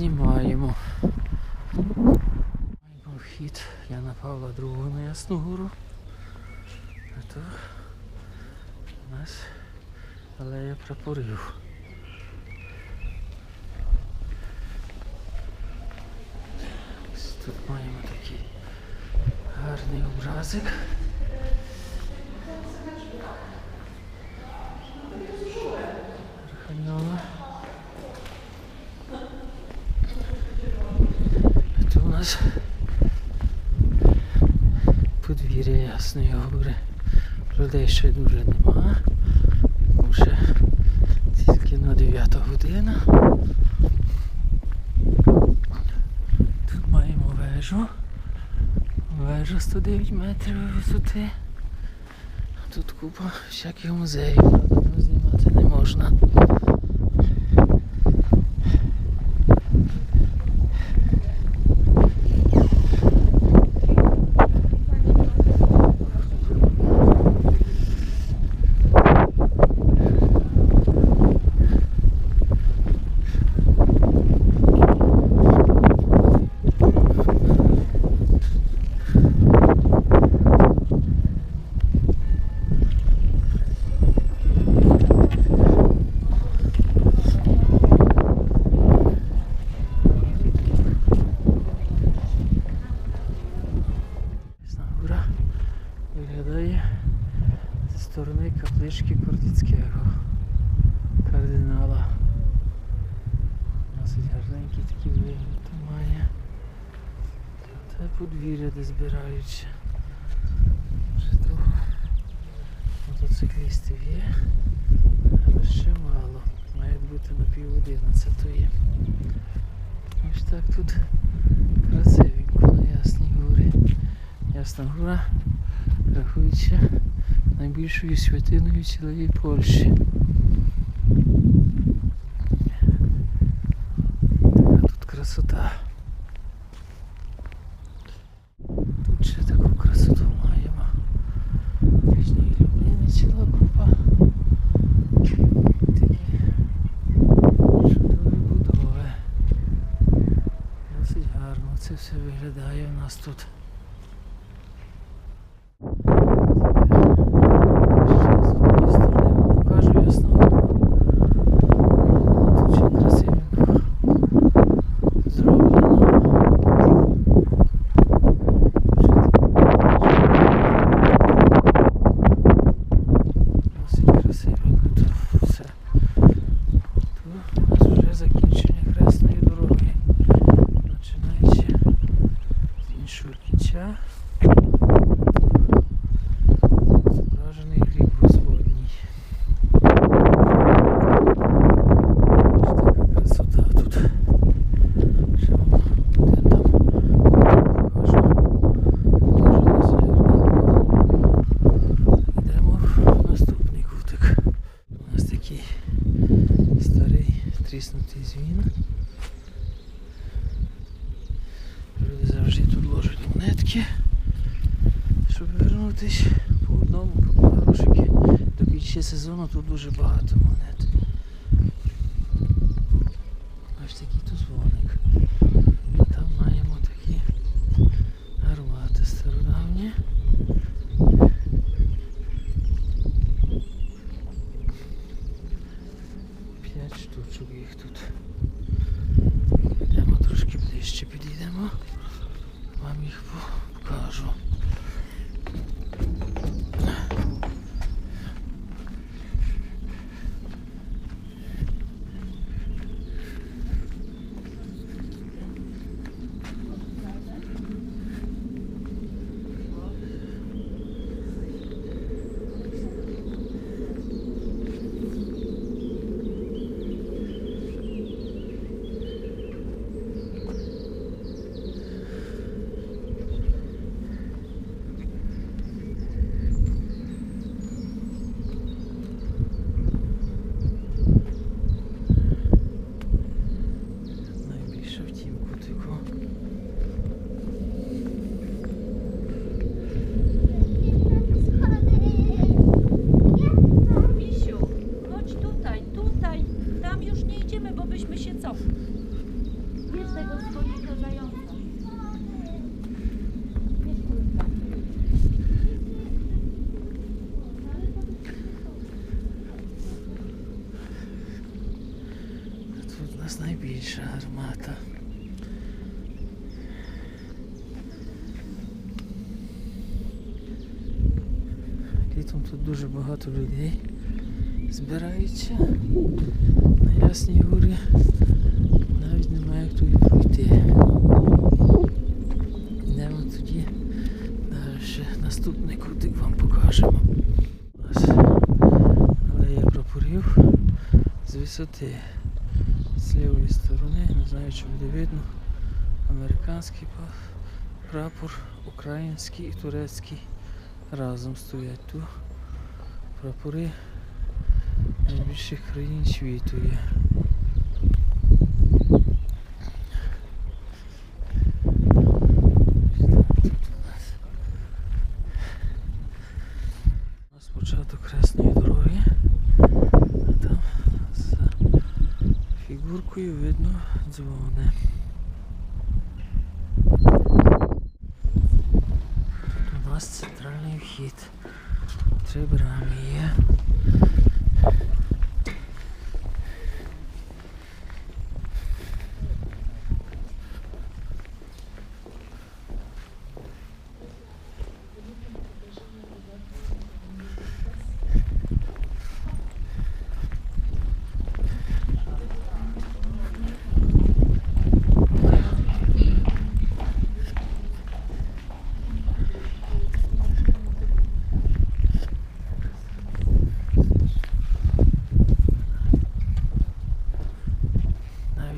Знімаємо. Маємо вхід Яна Павла II на Ясну Гору. А то у нас алея прапорів. Ось Тут маємо такий гарний образик. Арханьола. Це у нас подвір'я Ясної Гори. Людей ще дуже нема. Тому що тільки на 9 година. Тут маємо вежу. Вежа 109 метрів висоти. Тут купа всяких музеїв, правда, знімати не можна. Ясна гора виглядає зі сторони каплички Кордіцького кардинала. Досить гарненький такий вигляд там має. Та подвір'я, де того мотоциклістів є, але ще мало. Має бути на пів одинадцятої. Ось так тут красивенько на Ясній горі. Ясна гора рахується найбільшою святиною цілої Польщі. Така тут красота. Тут ще таку красоту маємо. Різні люблини ціла купа. Такі чудові будови. Досить гарно це все виглядає у нас тут. Ще з однієї сторони вам покажу ясно. Тут ще красивенько зроблено. Досить красивенько тут все. Тут у нас вже закінчення хресної дороги. Починаючи з іншого кінця. Зображений гріб Господній. Ось така красота тут. Ще вам один там покажу. Дуже досить гарненько. Йдемо в наступний кутик. У нас такий старий тріснутий дзвін. Люди завжди тут ложать монетки, щоб вернутися по одному, по грошики. До кінця сезону тут дуже багато монет. Ось такий тут дзвоник. А там маємо такі гармати стародавні. П'ять штучок їх тут. Йдемо трошки ближче, підійдемо. Вам найбільша гармата. Літом тут дуже багато людей збирається. На Ясній горі навіть немає як туди пройти. Йдемо тоді далі наступний кутик вам покажемо. Ось алея прапорів з висоти. З лівої сторони, не знаю чи буде видно, американський прапор, український і турецький разом стоять тут. Прапори найбільших країн світу є. У нас початок кресної дороги, а там за фігуркою видно дзвони. Тут у нас центральний вхід. Три брами є.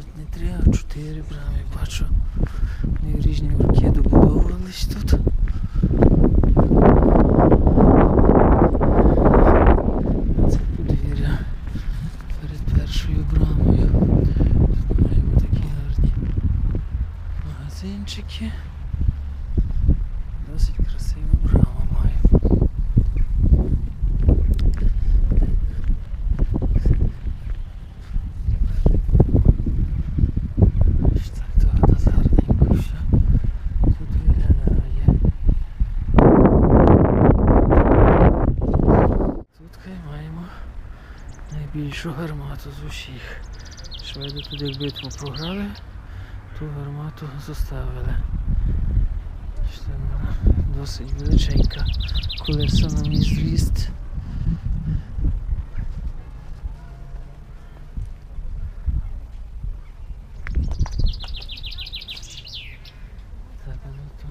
Навіть не три, а чотири брами бачу. Вони різні роки добудовувались тут. Це подвір'я перед першою брамою. Тут маємо такі гарні магазинчики. Досить красива брама маємо. Ось так то вода гарненько все тут виглядає. Тут хай маємо найбільшу гармату з усіх. Шведи туди битву програли, ту гармату заставили. Досить величенька. Колеса на мій зріст. Так, а ну то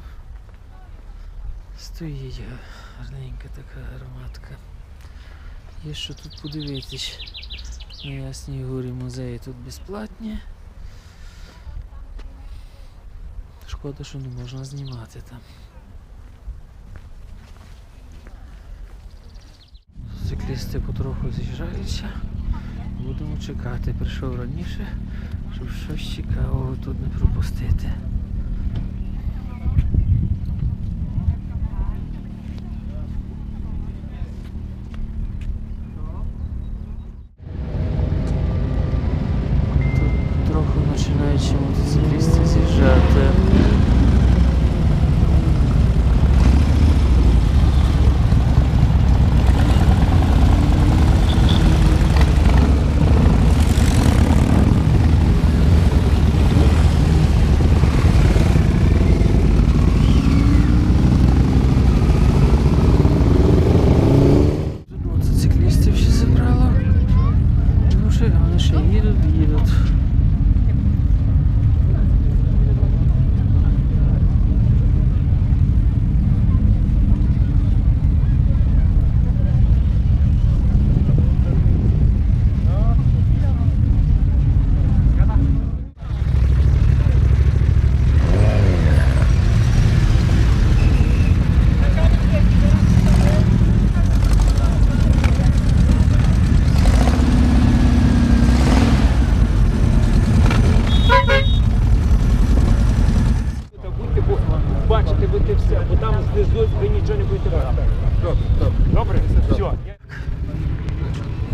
стоїть гарненька така гарматка. Є що тут подивитись. На Ясній горі музеї тут безплатні. Шкода, що не можна знімати там. Циклісти потроху з'їжджаються. Будемо чекати. Прийшов раніше, щоб щось цікавого тут не пропустити.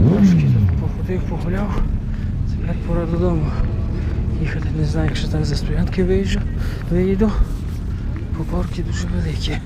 Трошки тут походив, погуляв. Тепер пора додому. Їхати не знаю, якщо так за стоянки виїжджу, виїду. Поборки дуже великі.